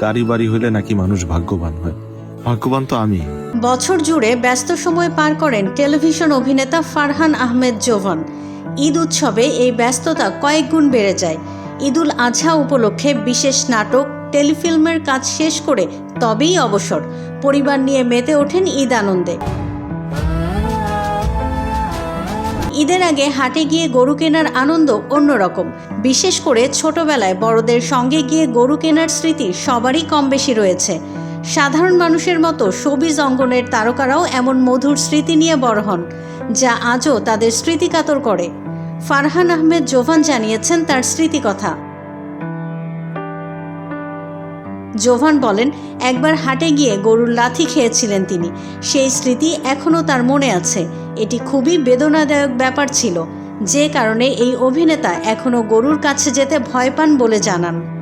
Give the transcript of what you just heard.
গাড়ি বাড়ি হলে নাকি মানুষ ভাগ্যবান হয়? ভাগ্যবান তো আমি। বছর জুড়ে ব্যস্ত সময় পার করেন টেলিভিশন অভিনেতা ফারহান আহমেদ জোভান। ঈদ উৎসবে এই ব্যস্ততা কয়েক গুণ বেড়ে যায়। ঈদুল আজহা উপলক্ষে বিশেষ নাটক, টেলিফিল্মের কাজ শেষ করে তবেই অবসর। পরিবার নিয়ে মেতে ওঠেন ঈদ আনন্দে। ঈদের আগে হাটে গিয়ে গরু কেনার আনন্দ অন্যরকম। বিশেষ করে ছোটবেলায় বড়দের সঙ্গে গিয়ে গরু কেনার স্মৃতি সবারই কম বেশি রয়েছে। সাধারণ মানুষের মতো সবিজ অঙ্গনের তারকারাও এমন মধুর স্মৃতি নিয়ে বড় হন, যা আজও তাদের স্মৃতিকাতর করে। ফারহান আহমেদ জোভান জানিয়েছেন তার স্মৃতি জোভান বলেন, একবার হাটে গিয়ে গরুর লাথি খেয়েছিলেন তিনি। সেই স্মৃতি এখনও তার মনে আছে। এটি খুবই বেদনাদায়ক ব্যাপার ছিল। যে কারণে এই অভিনেতা এখনও গরুর কাছে যেতে ভয় পান বলে জানান।